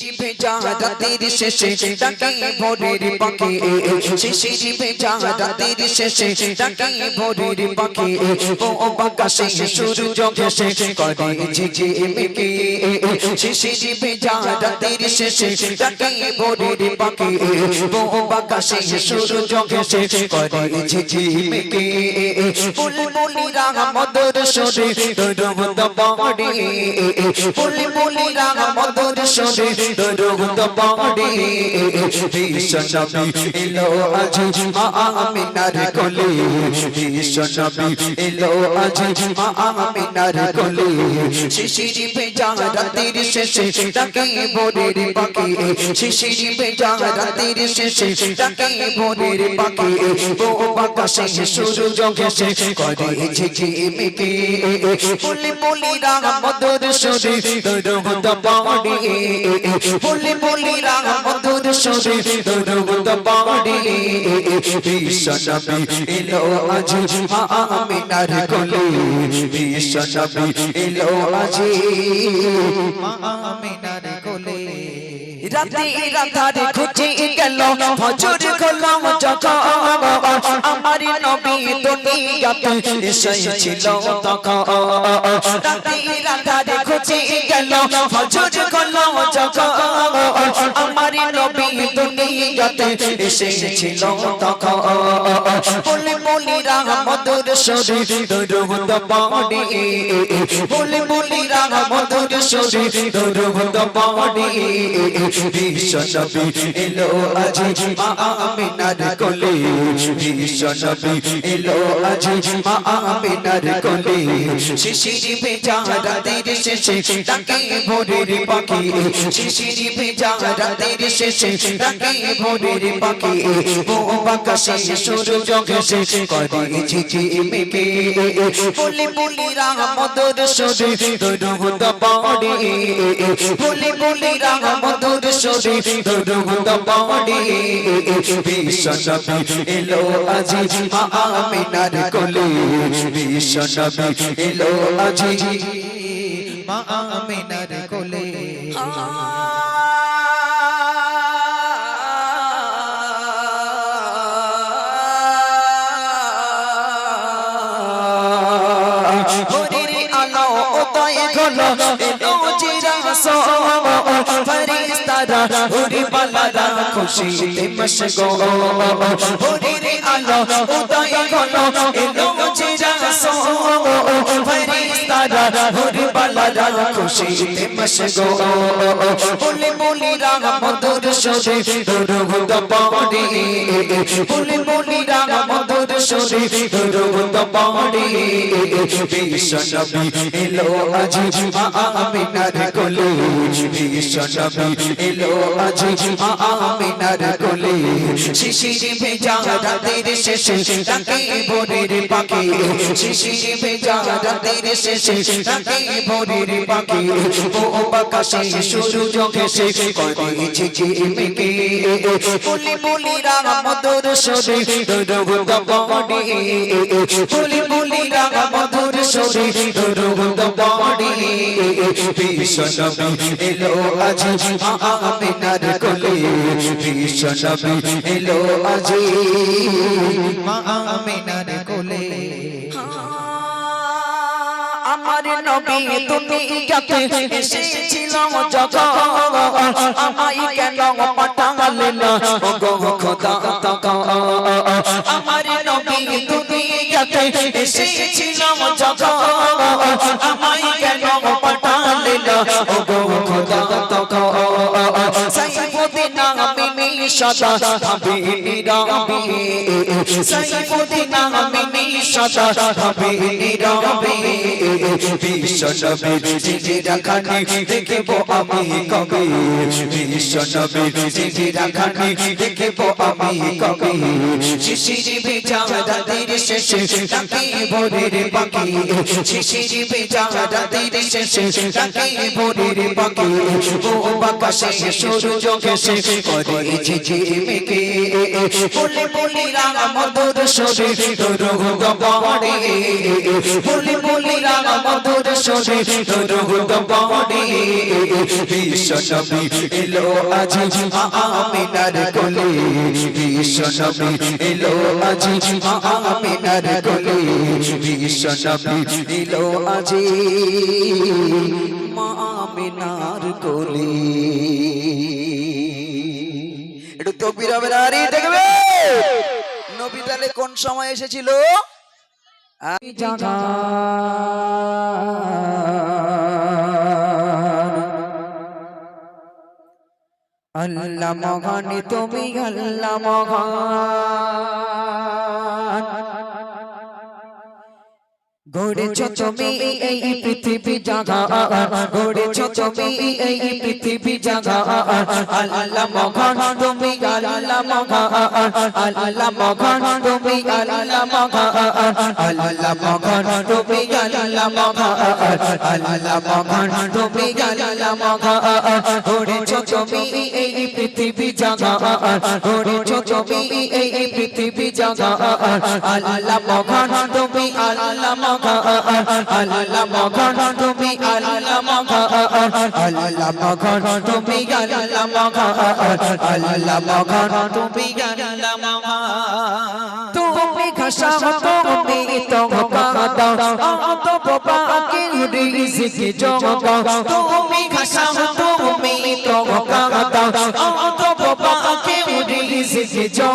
ভেজা রাতের শেষে, ডাকে ভোরের পাখি, শিশির ভেজা রাতের শেষে, ডাকে ভোরের পাখি, ও বাকাশে সূর্য ঘেসে করে ঝিঝিমিকি শিশির ভেজা রাতের শেষে, ডাকে ভোরের পাখি, ও বাকাশে সূর্য ঘেসে করে ঝিঝিমিকি বুলবুলিরা মধুর সুরে, দরুদ পাড়ে বুলবুলিরা মধুর সুরে দরুদ পাড়ে বিশ্বনবী এলো আজ মা আমিনার কোলে বিশ্বনবী এলো আজ মা আমিনার কোলে শিশির ভেজা রাতের শেষে ডাকে ভোরের পাখি শিশির ভেজা রাতের শেষে ডাকে ভোরের পাখি ও বাতাসে সূর্য ঘেসে করে ঝিঝিমিকি বলি বলি রাগ মধুর সুরে দরুদ পাড়ে বলি বলি রাগ মধুর সুরে দরুদ পাড়ে বিশ্বনবী এলো আজ আমিনার কোলে। বিশ্বনবী এলো আজ আমিনার রাতে রাতারে খুঁজে গেল। হজুর গোলাম যখন আমার নবী দুনিয়াতে এসেছিল তখন। রাতে রাতারে খুঁজে গেল। হজুর গোলাম যখন আমার নবী দুনিয়াতে এসেছিল তখন। বলে বলি মধুর সুরে দরুদ পাড়ে বলে বলি মধুর সুরে দরুদ পাড়ে বিশ্বনবী এলো আজ আমিনার কোলে। বিশ্বনবী এলো আজ আমিনার কোলে। শিশির ভেজা রাতের শেষে ডাকে ভোরের পাখি। শিশির ভেজা রাতের শেষে ডাকে ভোরের পাখি, ও বাকাশে সূর্য ঘেসে করে ঝিঝিমিকি বলি বলি রাগ মধুর সুরে দরুদ পাড়ে বলি বলি রাগ মধুর সুরে দরুদ কোলে। উড়ি বালারা খুশিতে মশগো ভোরের আলো, উদয় হলো এলো চিরাসো ফরিস্তারা উড়ি বালারা খুশিতে মশগো বলে বলে রাগ মধুর সুরে দরুদ পাড়ে বলে বলে রাগ মধুর সুরে পাড়ে বিশ্বনবী এলো আজ, মা আমিনার কোলে। বিশ্বনবী এলো আজ আমিনার কোলে শিশির ভেজা রাতের শেষে ডাকে ভোরের পাখি। শিশির ভেজা রাতের শেষে ডাকে ভোরের পাখি। ও বাকাশে সূর্য ঘেসে করে ঝিঝিমিকি বলি বলি রাগ মধুর সুরে দরুদ পাড়ে বলি বলি রাগ মধুর সুরে দরুদ পাড়ে বিশ্বনবী এলো আজ মা আমিনার কোলে বিশ্বনবী এলো আজ। মা আমিনার কোলে আমার নবী দুনিয়াতে এসেছিল যখন আমায় কেন পাঠালে না? গো খোদা তাকা আমার নবী দুনিয়াতে এসেছিল যখন আমায় কেন পাঠালে না? গো খোদা তাকা সদা ভাবি নিরাবি সাইফুদ্দিন আমিনি সদা ভাবি নিরাবি বিশ্বনবী জিজি রাখানি দেখব আমি কবে। বিশ্বনবী জিজি রাখানি দেখব আমি কবে। শিশির ভেজা রাতের শেষে ডাকে ভোরের পাখি। শিশির ভেজা রাতের শেষে ডাকে ভোরের পাখি। ও বাকাশে সূর্য ঝিমিকে বলি বলি রাগ মধুর সুরে তোর গবাড়ে বলি বলি রাগ মধুর সুরে তোর গবাড়ে বিশ্ব নবী এলো আজ আমিনার কোলে। বিশ্ব নবী এলো আজ আমিনার বিশ্ব নবী এলো আজ মা তকবির হবে না দেখবে। নবী তাহলে কোন সময় এসেছিল? আমি জানা আল্লাহ মহান তুমি আল্লাহ মহান গড়েছ তুমি এই পৃথিবী জাগা। গড়েছ তুমি এই পৃথিবী জাগা। আল্লাহ মহান তুমি আল্লাহ মহান। আল্লাহ মহান তুমি আল্লাহ মহান। আল্লাহ মহান তুমি আল্লাহ মহান। আল্লাহ মহান তুমি আল্লাহ মহান। গড়েছ তুমি এই পৃথিবী জাগা। গড়েছ তুমি এই পৃথিবী জাগা। আল্লাহ মহান তুমি আল্লাহ মহান আল্লাহ মহান তুমি আল্লাহ মহান আল্লাহ মহান তুমি আল্লাহ মহান আল্লাহ মহান তুমি আল্লাহ মহান তুমি খাসা তুমি তো কাদা তো বাবা রিজিক জগা তুমি খাসা তুমি তো কে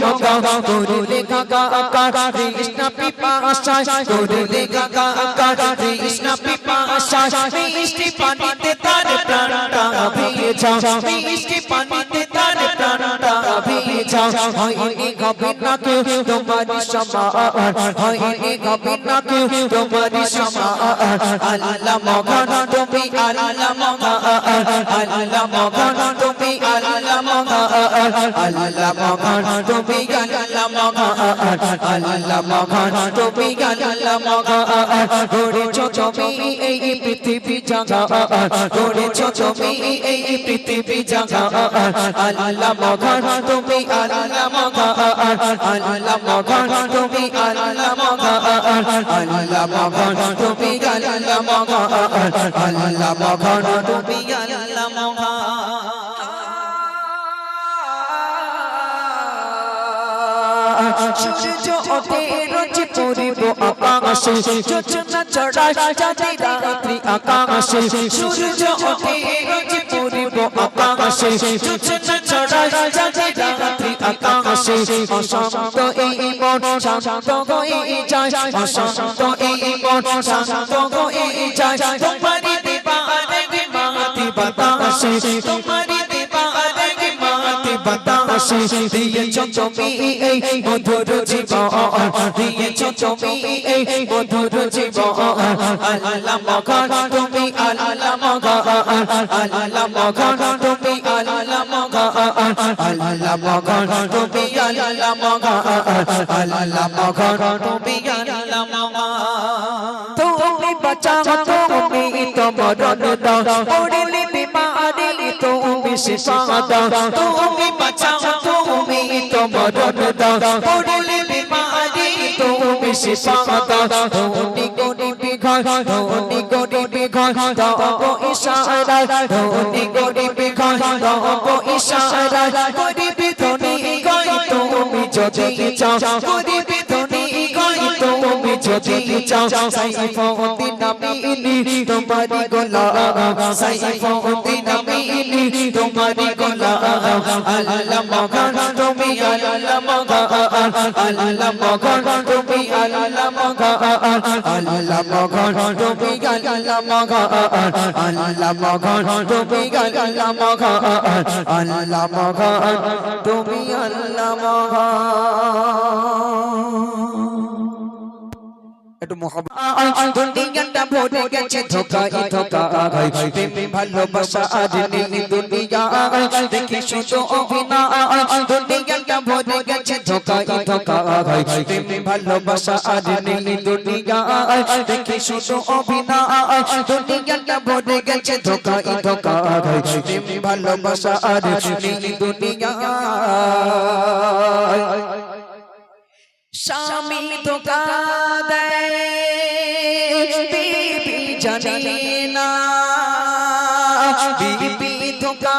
জগা করলে কাকা আকার কৃষ্ণ পিপাসা করলে কাকা আকার কৃষ্ণ পিপাসা মিষ্টি পানিতে তার প্রাণটা ভেজা মিষ্টি তার প্রাণটা হয়নি কবে না কেউ তোমার সমান হয়নি কবে না কেউ তোমার সমান আল্লাহ মগান তুমি আল্লাহ মগান আল্লাহ মগান তুমি আল্লাহ মগান আল্লাহ মগান তুমি আল্লাহ মগান আল্লাহ মগান তুমি আল্লাহ মগান গড়েছ তুমি এই পৃথিবী জাগা গড়েছ তুমি এই পৃথিবী জাগা আল্লাহ মগান তুমি আল্লাহ মগান আল্লাহ মগান তুমি আল্লাহ মগান আল্লাহ মগান তুমি আল্লাহ মগান আল্লাহ মগান তুমি আল্লাহ মগান সূর্য ওঠে রোজ পরিব আকাশে যোজনা চড়ায় চাঁদি রাত্রি আকাশে, সূর্য ওঠে রোজ আকাশে যোজনা চড়ায় রাত্রি আকাশে। অশান্ত এই মন, শান্ত হয়ে যায় অশান্ত এই মন, শান্ত হয়ে যায় তোমারি দেবা মাতি বাতাসে। তোমারি দেবা দেবে মাতি বাতাসে। দিয়েছ তুমি এই মধুর জীবন দিয়েছ তুমি এই মধুর জীবন আল্লাহ মগান তুমি আল্লাহ মগান আল্লাহ মগান তুমি আল্লাহ মগান আল্লাহ মগান তুমি আল্লাহ মগান আল্লাহ মগান তুমি আল্লাহ মগান তুমি বাঁচাও তুমি তো মরণ দাও পড়লে বিমারি তুমি দাও তুমি বাঁচাও, তুমি তো মরণ দাও পড়লে বিমারি, তুমি দাও ধনী গরিবি ঘর, ধনী গরিবি ঘর দাও ইশারা। গরিবি ঘর দাও ইশারা। গরিবি ধনী গই তুমি যদি চাও। গরিবি ধনী গই তুমি যদি চাও। সাইফুদ্দিন নামিনি তোমারি গোলা, সাইফুদ্দিন নামিনি তোমারি গোলা, আল্লাহ মগান তুমি আল্লাহ মগান আল্লাহ মগান তুমি আল্লাহ মগান আল্লাহ মগান তুমি আল্লাহ মগান আল্লাহ মগান তুমি আল্লাহ মগান আল্লাহ মগান তুমি আল্লাহ মগান মোহাম্মদ দুনিয়াটা ভরে গেছে ধোকাই ধোকা প্রেমে ভালোবাসা আজ নেই দুনিয়া দেখি শুধু অভিনয়। দুনিয়াটা দুনিয়াটা ভরে গেছে ধোকাই ধোকা ভাই ভালোবাসা আর নেই দুনিয়ায়। দেখি শুধু অভিনয়। দুনিয়াটা ভরে গেছে ধোকাই ধোকা ভাই ভালোবাসা আর নেই দুনিয়ায়। স্বামী ধোকা। জানে না বিবি ধোকা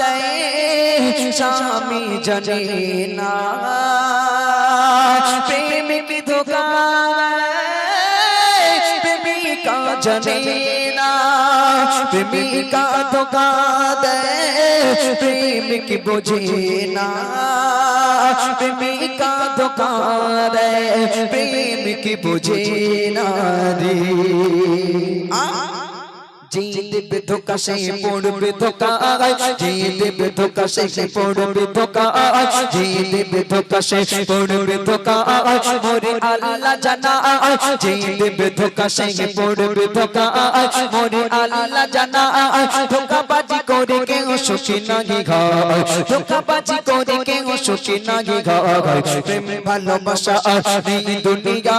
দেয় স্বামী জানে না প্রেমিক ধোকা দেয় প্রেমিকা জানে না প্রেমিকা ধোকা দেয় প্রেমিক বোঝে না প্রেমিকা দোকান প্রেম কি বুঝে নারী রে আ যে দেবে ধোকা সে পড়বে ধোকা যে দেবে ধোকা সে পড়বে ধোকা যে দেবে ধোকা সে পড়বে ধোকা মোরে আল্লাহ জানা যে দেবে ধোকা সে পড়বে ধোকা মোরে আল্লাহ জানা ধোকাবাজি করে কেউ সুখী নাহি ঘর ধোকাবাজি করে কেউ সুখী নাহি ঘর প্রেম ভালোবাসা নেই দুনিয়া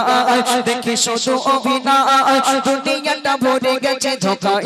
দেখি শুধু অভিনয় দুনিয়াটা ভরে গেছে ধোকাই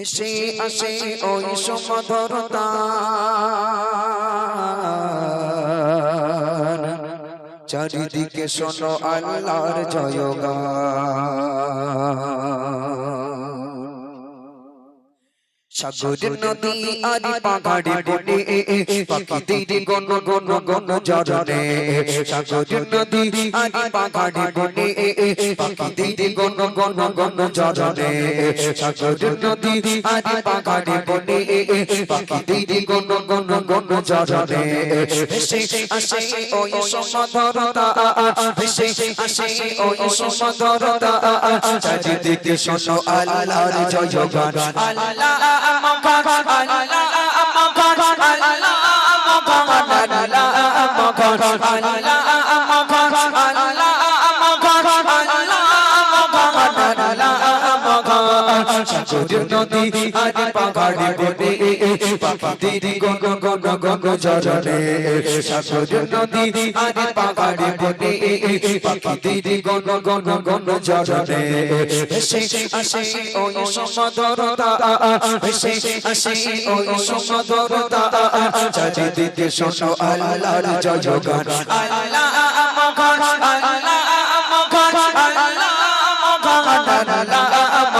ভেসে আসে ওই সমধরতা চারিদিকে শোনো আল্লাহর জয়গান। সাগর নদী আর পাহাড়ে বনে। পাখিদের গণ গণ গণ জরনে সাগর নদী আর পাহাড়ে বনে। পাখিদের গণ গণ গণ জরনে সাগর নদী আর পাহাড়ে বনে। পাখিদের গণ গণ গণ জরনে ভেসে আসে ওই সমাধরতা ভেসে আসে ওই সমাধরতা চারিদিকে শোনো আল্লাহর জয়গান আল্লাহ আল্লাহ Allah সাগর নদী আর পাহাড়ে বনে পাপি গো গো গো গো গো গো জজনে সাগর নদী আর পাহাড়ে বনে পাপি গো গো গো গো গো গো জজনে সেই আসে ওই সমদরতা সেই আসে ওই সমদরতা চারিদিকে শোনো আল্লাহর জয় জগান আল্লাহ আমার আল্লাহ আমার আল্লাহ আমার আল্লাহ আমার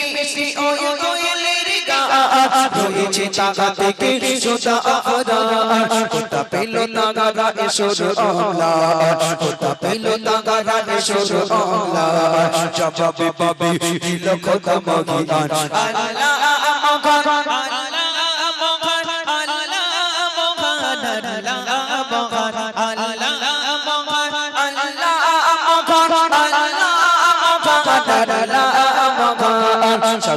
মিষ্টি ওই দোয়েলের গান রয়েছে চাকা থেকে সোজা আফরার কোথা পেল তাগারা এসোর অমলা পেল তাগারা এসোর অমলা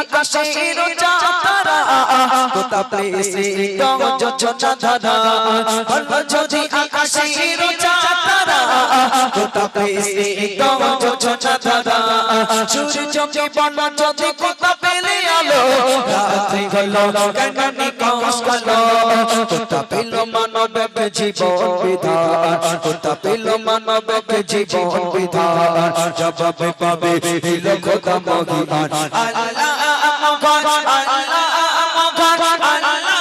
আকাশের চাঁদারা কোথা প্রেসে তো জজ চাঁদা বল যদি আকাশের চাঁদা কোথা পেয়েছে গাও ছোটা দাদা সূর্য যে বনা যদি কোথা পেলে আলো রাত্রি হলো কানকানি কাঁস কালো কোথা পেল মানব জীবন বিধান কোথা পেল মানব জীবন বিধান জবাব পাবে দিল খোদা মহিয়ান আল্লাহ আমার আল্লাহ আমার আল্লাহ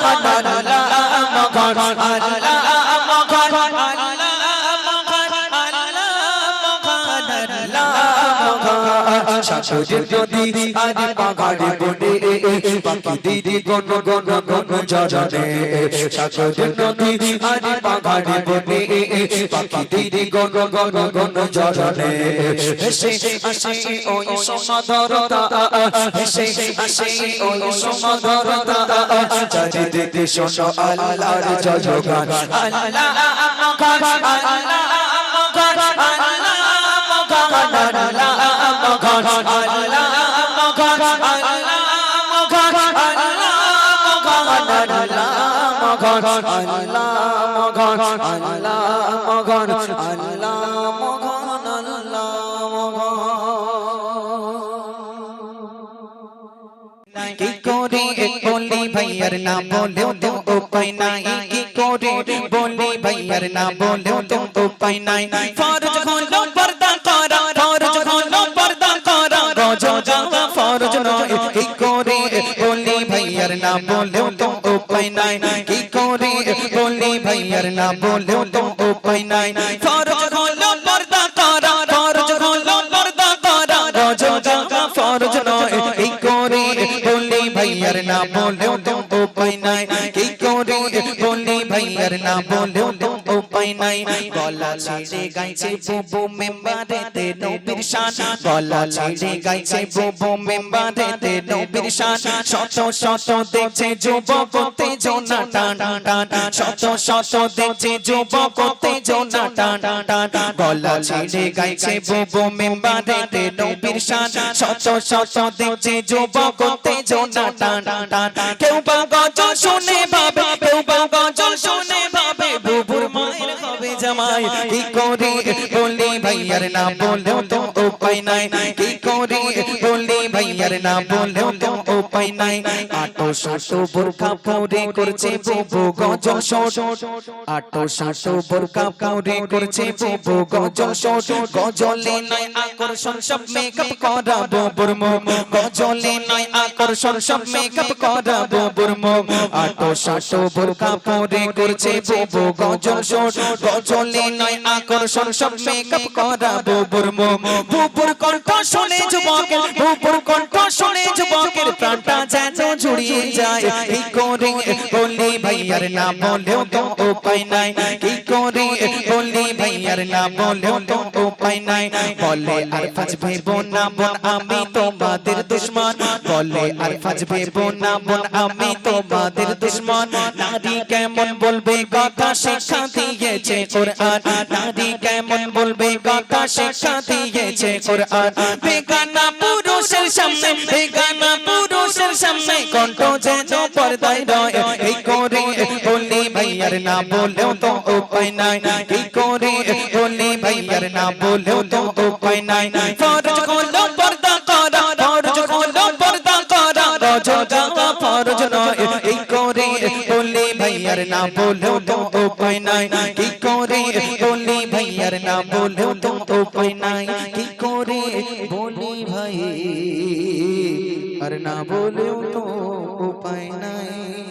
আমার আল্লাহ আমার আল্লাহ সাজে যদি আজ পাহাড়ে বনে পাখি দিদি গণ গণ গণ জজনে সাজে যদি আজ পাহাড়ে বনে পাখি দিদি গণ গণ গণ জজনে সে আসে ওই সমাদরতা সে আসে ওই সমাদরতা চারি দিদি শোনো আল্লাহর জজগান আল্লাহ আল্লাহ আল্লাহ আল্লাহ কি করে বলি ভাইয়ার না বলেও তো উপায় নাই? কি করে বলি ভাইয়ার না বলেও তো উপায় পর্দা করা, ফরজ হলো না বলেও তো উপায় নাই কি করে বলি ভাইয়ার না বলেও তো উপায় নাই ফরজ হলো পর্দা করা ফরজ হলো পর্দা করা রোজা জাগা ফরজ নয় কি করে বলি ভাইয়ার না বলেও তো উপায় নাই কি করে বলি ভাইয়ার না বলেও উপায় নাই। গলা ছেড়ে গাইছে বুবু মেম্বারেতে নবীর শান। গলা ছেড়ে গাইছে বুবু মেম্বারেতে নবীর শান। শত শত দেখছে যুবকতে জোনা টান টান। শত শত দেখছে যুবকতে জোনা টান টান। গলা ছেড়ে গাইছে বুবু মেম্বারেতে নবীর শান। শত শত দেখছে যুবকতে জোনা টান টান। কেউ বা গজল শুনে ভাবে, কেউ বা গজল শুনে ভাবে জামাই কি করে? বলি ভাইয়ার না বলেও তো উপায় নাই। কি করে বলি ভাইয়ার না বলেও তো উপায় নাই। আটো সাটো বোরকা পরে করছে বুবু শোট। আটো সাটো বোরকা পরে করছে বুবু শোট। গজলে নাই আকর্ষণ, সব মেকআপ করা বুবুর মুখ। গজলে নাই আকর্ষণ, সব মেকআপ করা বুবুর মুখ। আটো সাটো বোরকা পরে করছে বুবু শোট। গজলে নাই আকর্ষণ, সব মেকআপ করা বুবুর মুখ। বুবুর কণ্ঠ শুনে যুবকের, বুবুর কণ্ঠ শুনে যুবকের প্রাণটা যেন জুড়িয়ে যায়। কি করে বলি ভাইয়ার না বলেও তো উপায় নাই। কি করে বলি ভাইয়ার না বলেও তো উপায় নাই। বলে আর ফাজ ভেবো না বোন, আমি তোমাদের দুশ্মন। বলে আর ফাজ ভেবো না বোন, আমি তোমাদের দুশ্মন। নারী কেমন বলবে, কথা শিক্ষা দিয়েছে কোরআন। নারী কেমন বলবে কথা শিক্ষা দিয়েছে কোরআন। বেগানা পুরুষের সামনে, বেগানা পুরুষের সামনে কণ্ঠ যেন পর্দায় রয়। এই করে বলি ভাইয়ার না বলেও তো উপায় নাই। এই করে বলি ভাইয়ার না বলেও তো উপায় নাই। ফরজ হলো পর্দা করা, ফরজ হলো পর্দা করা, রজ জাগা ফরজ নয়। এই করে বলি ভাইয়ার না বলেও তো উপায় নাই। কি করে বলি না বলেও তো উপায় নাই কি করে বলি ভাই আর না বলেও তো উপায় নাই